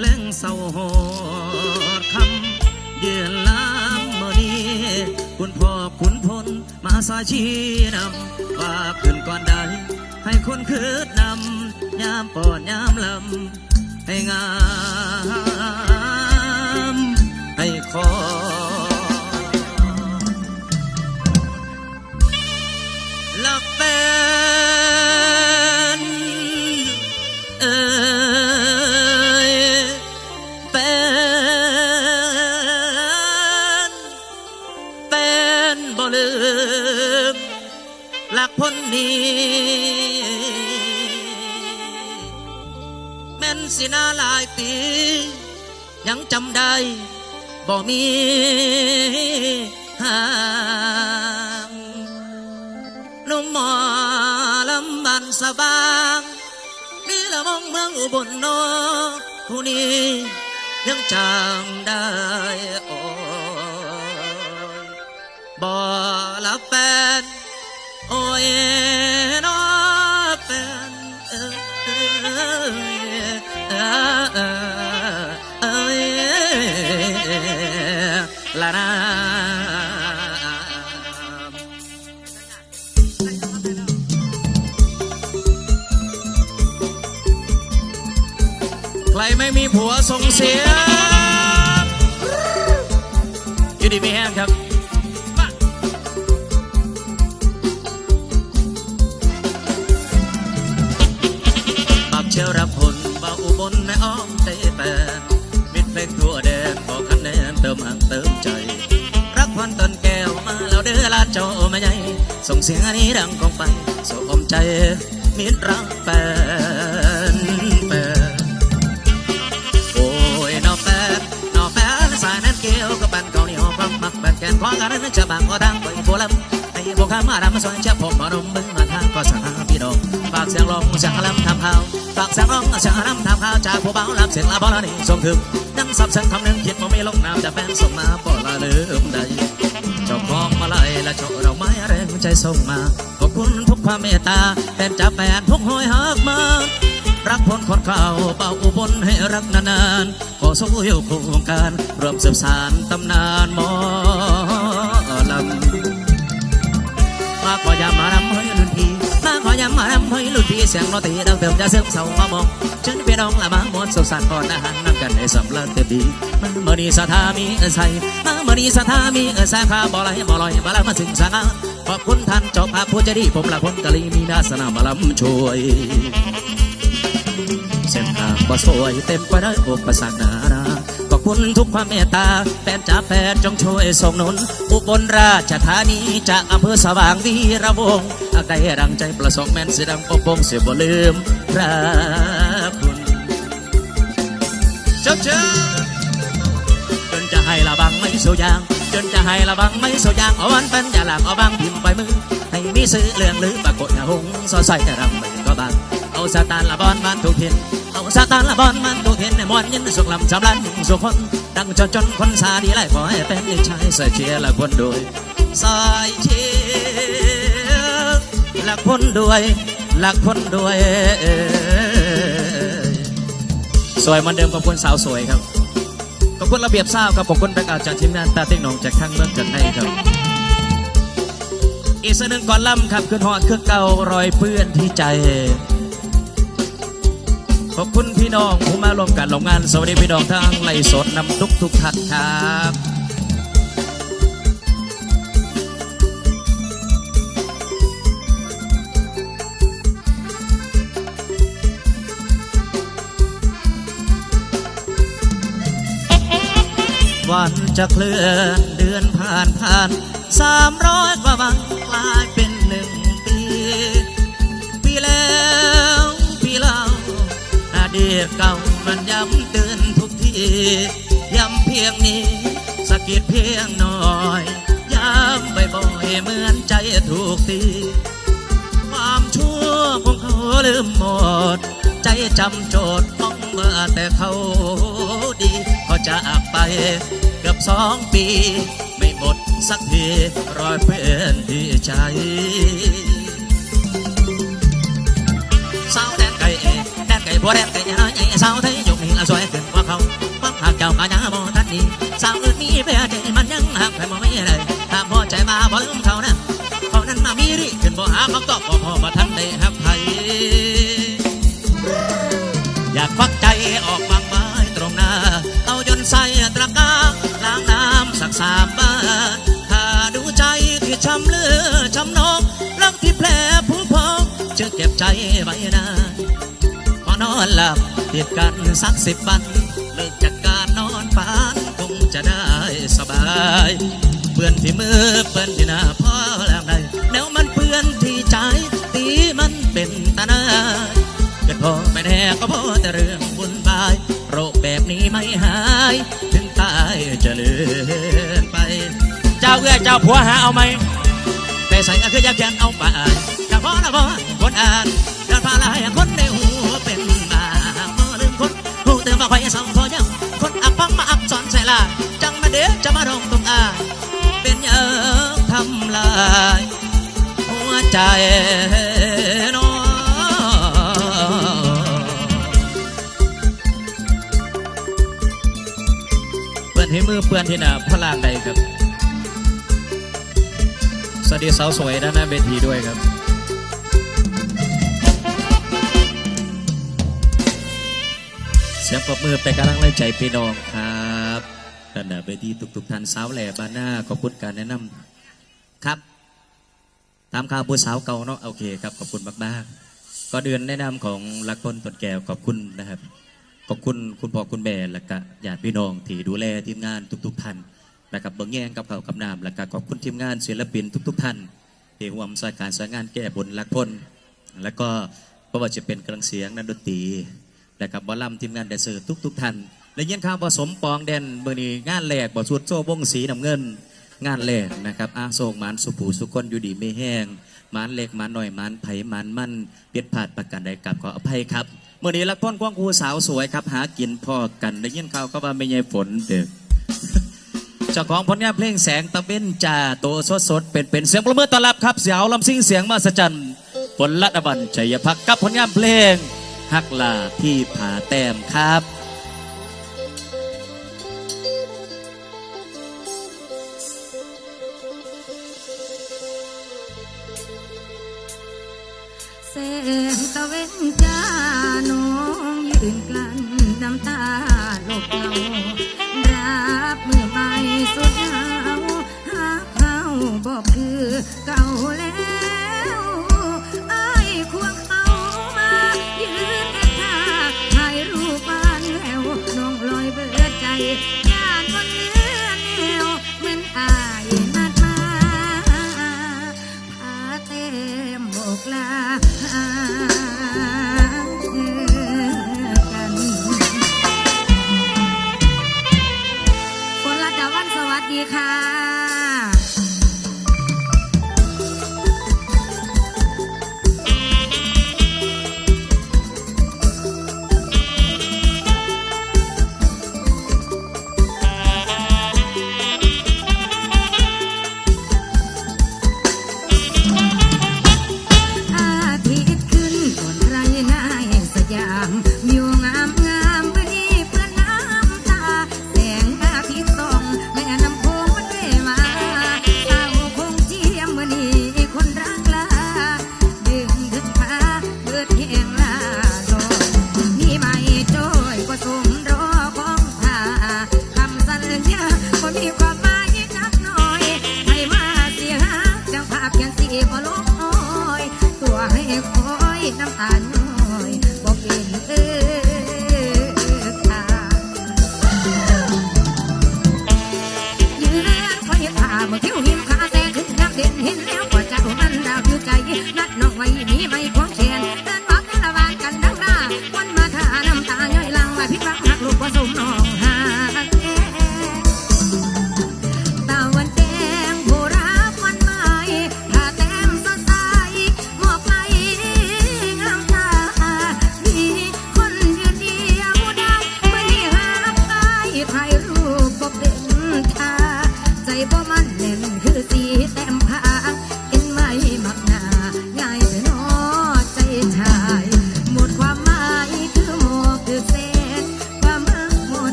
เล่งเศร้าหอดคำเยืนล้างเมื่อนี้คุณพ่อคุณพลมาสาชีนำว่าขึ้นก่อนใดให้คนคืดนำยามปอดยามลำให้งามให้คอ สินาหลายปี ยังจำได้บ่มีห่างนุ่มหมอลำบันสะบางนี่ละมองเมืองอุบลโนผู้นี้ยังจำได้โอ้บ่ละแฟนโอ้ย ละนาใครไม่มีผัวส่งเสียงอยู่ดีไม่แห้งครับมาบักเชลรับผลบ่าอุบลในอ้อมใจแปรมิดเพลงทั่วแดนบอกคะแนนเติมหักเติม เจ้าไม่ใหญ่ส่งเสียงอันนี้ดังกองไปสมใจมิตรรักแฟนแฟนโอ้ยนอแฟนนอแฟนสายนั้นเกี่ยวกับบันเก่าเหนียวความมักบันแกนคว้ากันนั้นจะบางก็ดังไปโบลำให้พวกข้ามาดำมาสวยเชื่อผมมาดมมือมาทางก็สหาพี่น้องฝากเสียงร้องเสียงลำทำข่าฝากเสียงร้องเสียงลำทำข่าจากผู้เบารับเสียงลาบอลนี่ส่งถึง นั่งซับเสียงคำหนึ่งคิดว่าไม่ลงน้ำแต่แฟนส่งมาบ่ละลืมใดเจ้าของมาลัยและเจ้าเราไม้แรงใจส่งมาขอบคุณทุกความเมตตาเป็นจ่าแฟนทุกหอยหักมารักพลคนเก่าเป่าอุบลให้รักนานๆขอสู้อยู่โครงการรวมสืบสานตำนานหมอลำมาขอยามารำให้ ยามมารำให้รุ่นพี่เสียงดนตีดังเติมจะเสริมเสามามองฉันพี่น้องละมามวนสุขสันต์ก่อนอาหารนำกันให้สำลักเต็มดีมาเมื่อนี้สถามีเออใส่มาเมื่อนี้สถามีเออสาขาบ่ไหลบ่ลอยบ่ละมาถึงสางาขอบคุณท่านเจ้าภาพผู้ใจดีผมละคนกะลีมีนาสนามาลำช่วยเส้นทางบ่สวยเต็มไปด้วยอุปสรรคนานา คุณทุกความเมตตาแฟนจ้าแฟนจงช่วยส่งนุนอุบลราชธานีจากอำเภอสว่างวีระวงศ์หากได้ดังใจประสงค์แม่นสิดังปกป้องเสียบ่ลืมพระคุณเจ้าเจ้าจนจะให้ระบังไม่สูยางจนจะให้ระบังไม่สูยางเอ่อนเป็นอย่าหลังเอาบางพิมพ์ไปมือให้มีซื้อเรื่องลือปรากฏอย่าหงสอใส่แต่รำไม่ก็บางเอาสตานละบอนมันทุกทินเอาสตานละบอนมันทุกทิน ในมวนยินสุขลำสำลันสุขคนดังจนจนคนสาดีไล่ขอให้เป็นชายใส่เชียละคนด้วยสายเชียละคนด้วยละคนด้วยสวยมือนเดิมกับคนสาวสวยครับขอบคุณระเบียบทราบครับขอบคุณแบงค์อาจากทีมงานตาเต็งหนองจากทางเมืองจันทร์ครับ อีกสักหนึ่งก่อนล่ำครับขึ้นหอดเครื่องเก่ารอยเปื้อนที่ใจ ขอบคุณพี่น้องผู้มาร่วมกันลงงาน สวัสดีพี่น้องทางไลสดนำทุกทุกท่านครับวันจะเคลื่อนเดือนผ่านผ่านสามร้อยกว่าวันกลายเป็น เก่ามันย้ำเตือนทุกทีย้ำเพียงนี้สะกิดเพียงหน่อยย้ำบ่อยๆเหมือนใจถูกตีความชั่วของเขาลืมหมด ใจจำโจทย์มองเมื่อแต่เขาดีก็จากไปเกือบสองปี ไม่หมดสักทีรอยเปื้อนที่ใจ bố đẹp cái nhà nhẹ sao thấy nhục là xoay tiền qua không mắc hàng chào cả nhà bò tắt đi sao ướt ní về để mà nhắn hàng phải mà mấy này hàng bò chạy ba bò lưng thầu nè còn nên mà mi đi chuyện bò há không tóc bò bò mà thân để hấp thầy อยากฟักใจออกบางไม้ตรงหน้าเอายนใส่ตะกร้าล้างน้ำสักสามบ้านถ้าดูใจที่ช้ำเลือช้ำนองรักที่แผลผุพองจะเก็บใจไว้นาน อนอนหลับติดกันสักสิบวันเลิกจากการนอนฝันคงจะได้สบายเปื้อนที่มือเปื้อนที่หน้าพ่อแล้วไงแนวมันเปื้อนที่ใจตีมันเป็นตาหนาเกิดพอไม่แน่ก็พอแต่เรื่องบุญบาย โรคแบบนี้ไม่หาย ถึงตายจะเลือนไป เจ้าเอื้อเจ้าผัวหาเอาไหมแต่ใส่ก็คือยากแกนเอาไปอยากพอละพ่อคนอ่านอยากพาลายคนในหัว หูเตือนมาไข่สองพอยังคนอักพังมาอักสอนใส่ลาจังมาเดี๋ยวจะมาดองตรงอาเป็นเยอะทำลายหัวใจน้องเปื้อนที่มือเปื้อนที่หน้าพระลานใดครับสวัสดีสาวสวยด้านหน้าเวทีด้วยครับ สียงปรบมือเป็นกำลังใจพี่น้องครับด้านหน้าเวทีทุกๆท่านสาวแหล่บ้านหน้าขอบคุณการแนะนำครับ ตามข่าวผู้สาวเก่าเนาะโอเคครับขอบคุณมากๆก็เดือนแนะนำของลักพลตนแก้วขอบคุณนะครับขอบคุณคุณพ่อคุณแม่และก็ญาติพี่น้องที่ดูแลทีมงานทุก ๆท่านนะครับเบิ่งแย่งกับเขากับน้ำและก็ขอบคุณทีมงานศิลปินทุก ๆ ท่านที่ร่วมสายการสายงานแก้บนลักพลแล้วก็เพราะว่าจะเป็นเครื่องเสียงนักดนตรี และกับบอลลัมทีมงานแดนเซอร์ทุกๆท่านและยินข่าวผสมปองแดนเบอร์นี้งานแหลกบ่สุดโซ่วงสีน้ำเงิน งานแรกนะครับอาโศกมันสุผูสุคนอยู่ดีไม่แห้งมันเล็กมันหน่อยมันไผ่มันมั่นเปียดผาดประกันใดกับขออภัยครับเมื่อนี้ลักพ้นกว้างคูสาวสวยครับ หากินพ่อกันได้ยินข่าวก็ว่าไม่ใช่ฝนเด็กเจ้าของผลงานเพลงแสงตะเว้นจ่าโตสดสดๆเป็นเป็นเสียงประเมิต้อนรับครับเสียวลำซิ่งเสียงมาสจันฝนละดบันชัยพักกับผลงานเพลง ฮักลาที่ผาแต้มครับแสงตะเวนจ้าน้องยืนกลั้นน้ำตาหลบเงารับมือใหม่สุดหนาวหาเขาบอกคือเก่า